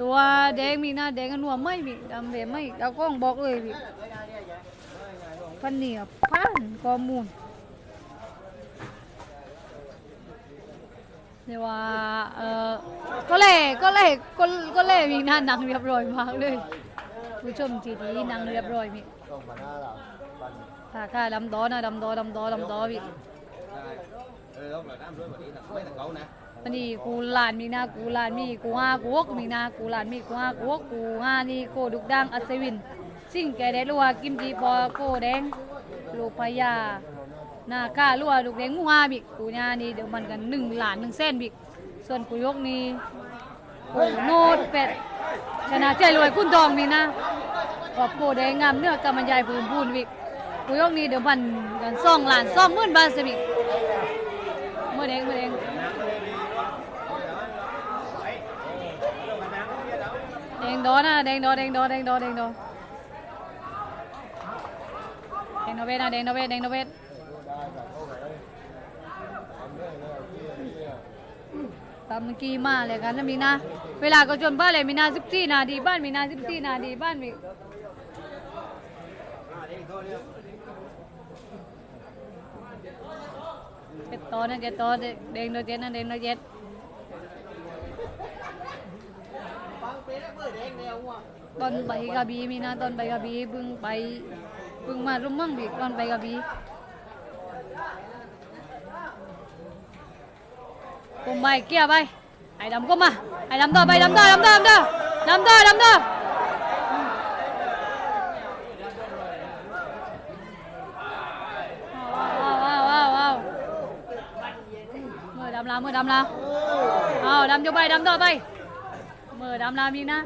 ตัวแดงมีหน้าแดงกันหัวไม่มีดำเบไม่ดากล้องบอกเลยพี่พันเหนียบพันข้อมูลเรียกว่าเออก็เล่ก็เล่ก็ก็เล่มีหน้านังเรียบร้อยมากเลยผู้ชมทีนี้นังเรียบร้อยมีค่ะค่ะดำดอนะดำดอดำดอดำดอพี่เออต้องหล่อน้ำด้วยแบบนี้นะไม่แต่เขานะ วันนี้กูหลานมีนากูหลานมีกูห้ากูหกมีนากูหลานมีกูห้ากูหกกูห้านี่โกดุกดังอัศวิน สิ่งแกได้รัวกิมจีปอโกแดงลูกพญานาค่ารัวลูกแดงงูห้าบิกกูญานี่เดี๋ยวมันกันหนึ่งหลานหนึ่งเส้นบิกส่วนกูยกนี่กูโนดเป็ดชนะใจรวยคุณทองมีนะขอบโกแดงงามเนื้อกำมันใหญ่พูนพูนบิกกูยกนี่เดี๋ยวมันกันซ่องหลานซ่องมื่นบาทสิบิกเมื่อแดงเมื่อแดง đen đó à đen đó, đen đó, đen đó, đen đó. đen nó bên à đen nó bên đen nó bên. Tầm kỳ mà lại gắn là mình na bây giờ có chuẩn ba lại mình na giúp gì nào đi ban mình na giúp gì nào đi ban mình chết to nè chết to đen nó chết nè đen nó chết. ตอนไปกระบี่มีนะตอนไปกระบี่เพิ่งไปเพิ่งมารุ่มมั่งบีตอนไปกระบี่ผมไปเกียร์ไปไอ้ดำก็มาไอ้ดำต่อไปดำต่อดำต่อดำต่อดำต่อดำต่อมือดำลามือดำลาเอาดำจะไปดำต่อไป mở đam làm gì na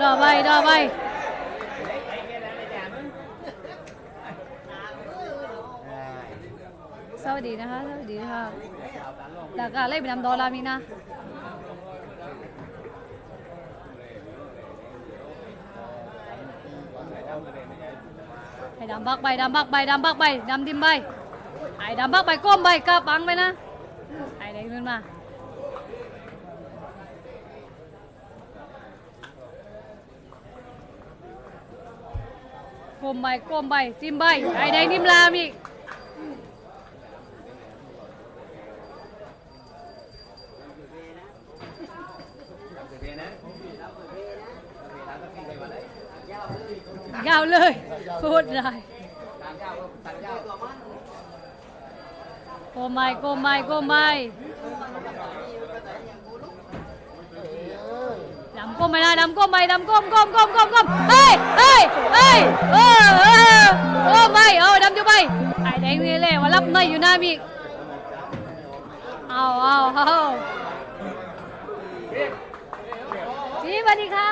Đỏ bay, đỏ bay. สวัสดีนะคะสวัสดีค่ะหลักการเล่นเป็นนำดอลลาร์มีนะไอ้ดำบักใบดำบักใบดำบักใบดำดิมใบไอ้ดำบักใบก้มใบกระปังไปนะไอ้เด็กขึ้นมาก้มใบก้มใบจิ้มใบไอ้แดงดิมลามอีก ยาวเลยพูด ได้โกไม่โกไม่โกไม่ดำก้มไม่ได้ดำก้มไม่ดำก้มก้มก้มก้มก้มเฮ้ยเฮ้ยเฮ้ยเออเออโอ้ไม่เอาดำจะไปไอ้แดงนี่เลยว่ารับในอยู่หน้ามีเอาเอาเอาจีสวัสดีค่ะ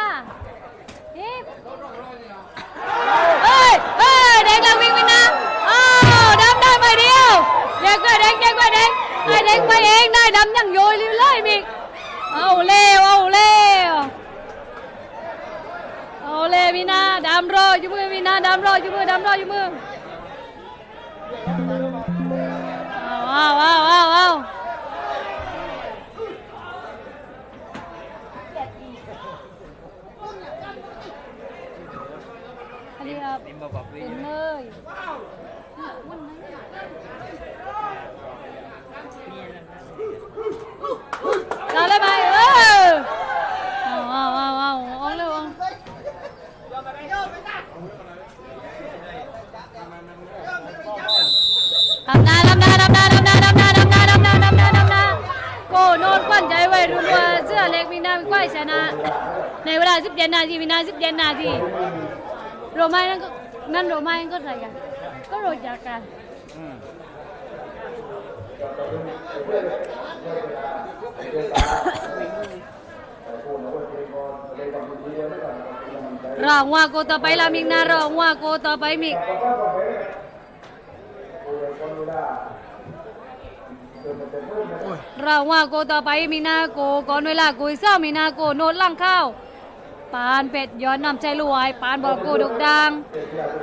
ำรออยู่มือดำรออยู่มือเอาเอาเอาเอาเอาอันนี้ครับ Em bọc bọc đi เป็นเลย ยชนะ ในเวลา 17 นาทีวินาที17นาทีโรมานั่นก็นั่นโรมานก็ใครกันก็โรจากันรองว่ากต่อไปลามิกนะรองว่ากต่อไปมิ เราว่าโกต่อไปมีนาโกก่อนเวลากุยเศร้ามีนาโกโนดล่างข้าวปานเป็ดย้อนนำใจรวยปานบอกโกดกดัง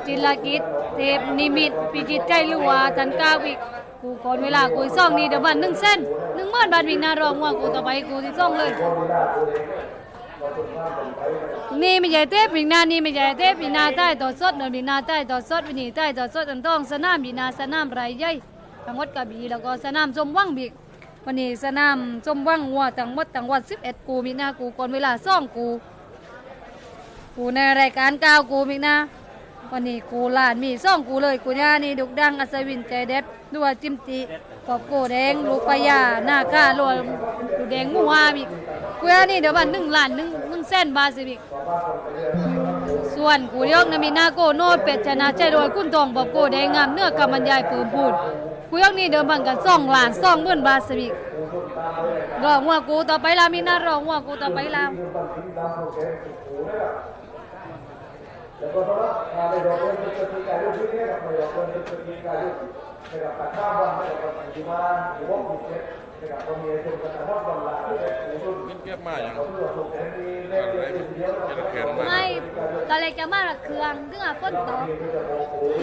จิลกิจเทพนิมิตพิจิตใจลัวจันกาวิกกูก่อนเวลากุยซ่องนี่เดี๋ยวบันหนึ่งเส้นหนึ่งหมื่นบาทมีนารองว่ากูต่อไปกูที่ซ่องเลย นี่ไม่ใช่เทพมีนานี่ไม่ใช่เทพมีนาใต้ต่อสดเดินมีนาใต้ต่อสดวินีใต้ต่อสดอันต้องสนามมีนาสนามไรใหญ่ ทั้งหมดกระบี่แล้วก็สนามจมว่างบิกวันนี้สนามจมว่างวัวทั้งหมดทั้งวัน11 กูมีนากูก่อนเวลาซ่องกู กูในรายการก้าวกูมีนาวันนี้กูหลานมีซ่องกูเลยกูย่านี่ดุกดังอัศวินใจเด็ดด้วยจิมจิกอบโกแดงลูกปยาหน้าข้ารวมดูแดงงูฮาบิกกูย่านี่เดี๋ยวบันหนึ่งลานหนึ่งหนึ่งเส้นบาสิบิกส่วนกูยกนามีนาโกโนเป็ดชนะใจโดยคุณทองบอกโกแดงงามเนื้อกำบรรยายปืนพูด กูยกนี่เดิมพันกันซ่องล้านซ่องหมื่นบาทสิบิกรองว่ากูต่อไปลามีน่ารองว่ากูต่อไปลามแล้วก็ตอนนั้น มาในดอกเบี้ยจะมีการยุ่งที่นี่กับในดอกเบี้ยจะมีการยุ่งในกับตัดข้ามวันในกับปัจจุบันหรือว่าบุกเช็คในกับคนมีชมกันทั้งวันละที่เป็นผู้ชมกินมาอย่างอถูกแทนมีเล่นเล่นแขนมาไม่ตอนแรกจะมาละเครื่องถึงอะฝนตก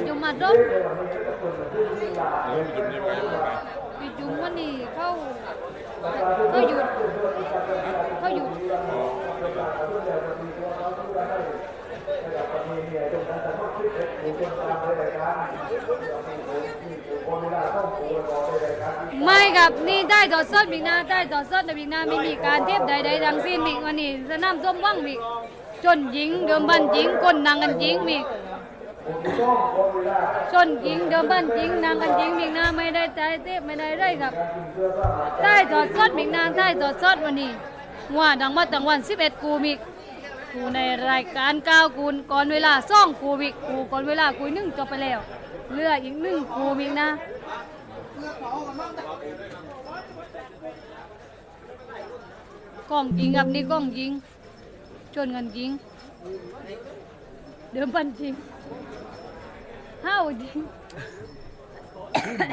อยู่มาดบแล้วมันจุ่มยังไงอยู่ไหนอยู่จุงวันนี้เขาเขาหยุดเขาหยุด ไม่ครับนี่ได้ต่อสดมิกนาได้ต่อสดแต่มิกนาไม่มีการเทียบใดๆทั้งสิ้นมิกวันนี้สนามส้มว่างมิกจนหญิงเดิมบันหญิงคนนางกันหญิงมิกชนหญิงเดิมบันหญิงนางกันหญิงมิกนาไม่ได้ใจเทียบไม่ได้เลยครับได้ต่อสดมิกนาได้ต่อสดวันนี้ว่าดังมาตั้งวัน11กูมิก กูในรายการก้าวกูก่อนเวลาซ่องกูมิกกูก่อนเวลากูนึ่งจบไปแล้วเลืออีกนึ่งกูมิกนะกล้องยิงครับนี่กล้องยิงชนกันยิง เดิมพันจริงห้าวจริง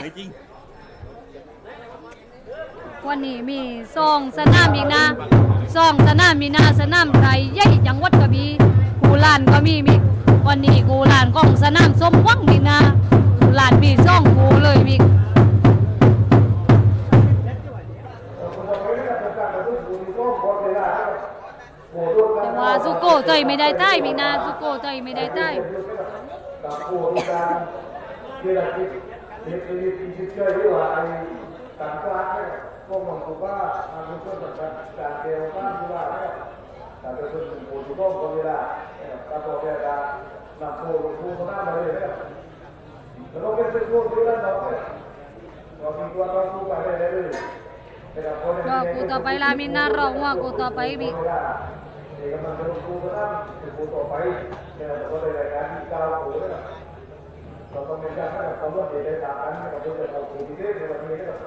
ไม่จริง วันนี้มีซองสนามอีกนะซองสนามมีนาสนามไรใหญ่จังหวัดกระบี่กูลานก็มีมีวันนี้กูลานของสนามสมหวังมีนากูลานมีซองกูเลยมีแต่ว่าสุโกเตยไม่ได้ใต้มีนาสุโกเตยไม่ได้ใต้กับผู้ที่การเกี่ยวกับเด็กเด็กที่เชื่อที่ว่าไอ้ต่างชาติเนี่ยพวกมันคือว่ามันเป็นส่วนสำคัญการเกี่ยวกับที่ว่าเนี่ยแต่เป็นส่วนหนึ่งผู้ที่ต้องคนเวลาการตัวแทนการนำผู้ลงผู้คนหน้ามาเลยเนี่ยแล้วก็เป็นผู้ที่เราเนี่ยเรามีตัวตนผู้ไปได้เลยก็กูต่อไปลามินารองว่ากูต่อไปมีเอกมันเป็นกูก็ได้เป็นครูต่อไปเนี่ยเราก็ได้รายการที่เก้าครูแล้ เราต้องมีการให้ความร่วมมือในทางนั้นกับเพื่อนเราครูที่เรียนในวันนี้กับค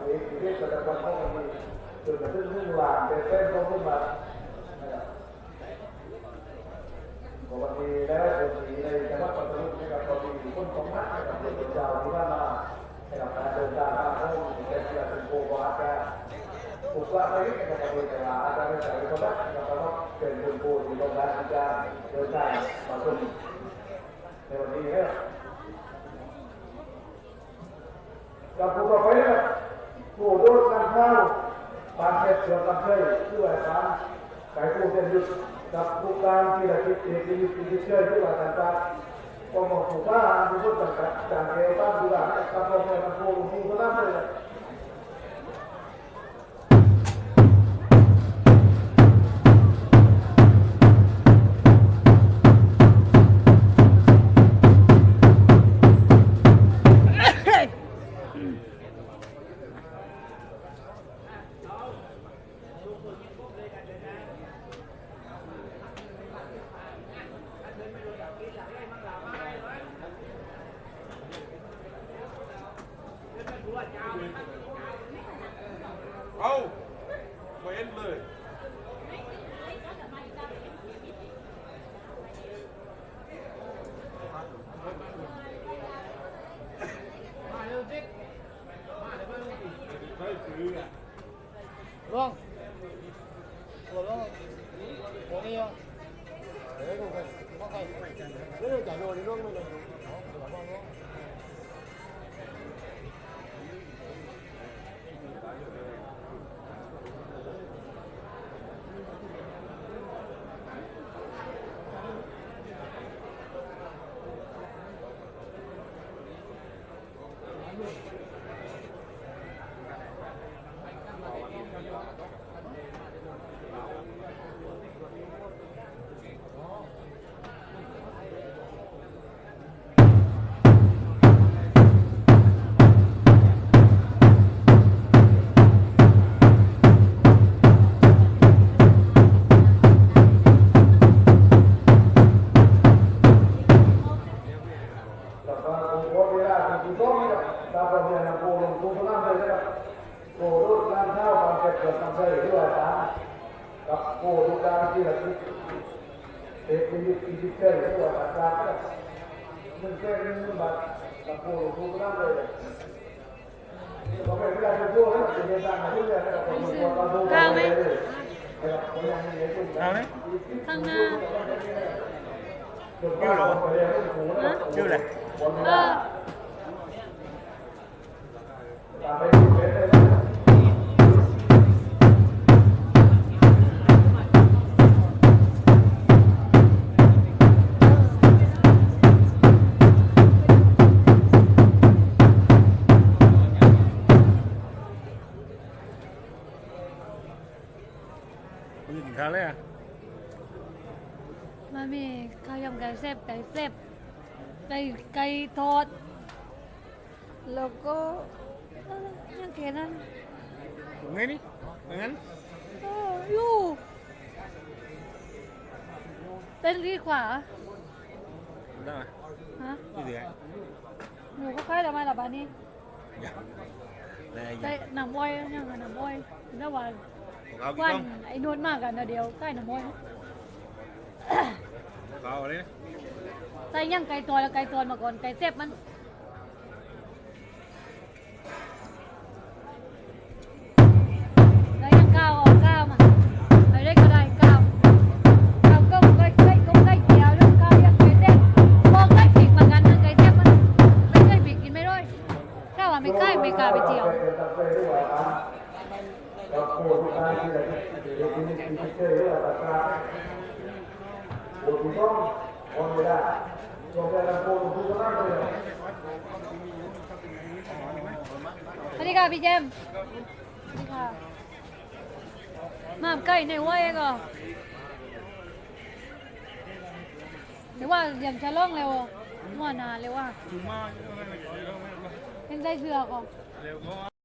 รูที่เรียนประจำวันของมันเข้าบางเรื่องหลานเป็นเส้นต้องขึ้นมาวันนี้แล้วคนนี้ในจังหวัดปัตตารที่รามีคนของนับเด็กยุทธที่ว่ามาให้กับการเดินทางมาห้องเป็นเพื่อนเป็นต่าแก Buka lagi kita pakai cara ada cara coba kita kalau penjumpu di มันแค่เรื่องบัต ข้าวยำไก่เซฟไก่เซฟไก่ไก่ทอด แล้วก็เอ่อยังแค่นั้นตรงไงนี่ตรงนั้นเอออยู่เต้นที่ขวาได้ไหมฮะที่เหลือหนูก็ค่อยละมาละบานี้อย่าได้ใส่น้ำอ้อยยังไงน้ำอ้อยแล้ววันเอากี่วันกล้องไอ้นวดมากกันนะเดียวใกล้น้ำอ้อยเอาอะไรนะ ใส่ยังไก่ตัวแล้วไก่ตัวมาก่อนไก่เซฟมันแล้วยังก้าวออกก้าวมาไปได้ก็ได้ก้าวก้าวก็ไก่ไก่ก็ไก่เดียวแล้วก้าวยังไก่เซฟบอกไก่ผิดเหมือนกันนะไก่เซฟมันไม่ไก่ผิดกินไม่ได้ก้าว่าไม่ไก่ไม่กล้าไปเจียวกับโกทุก การที่เราเด็กมีกิจเกิดด้วยตาโกทุกต้องคนไม่ได้ตรงนี้เราโกทุกนั่นเลยสวัสดีค่ะพี่เจมส์สวัสดีค่ะ มาไก่ในห้วยก็หรือว่าอย่างจะล่องเร็วมั่วนานเลยว่าถึงมาเป็นได้เสือก่อนเร็วก็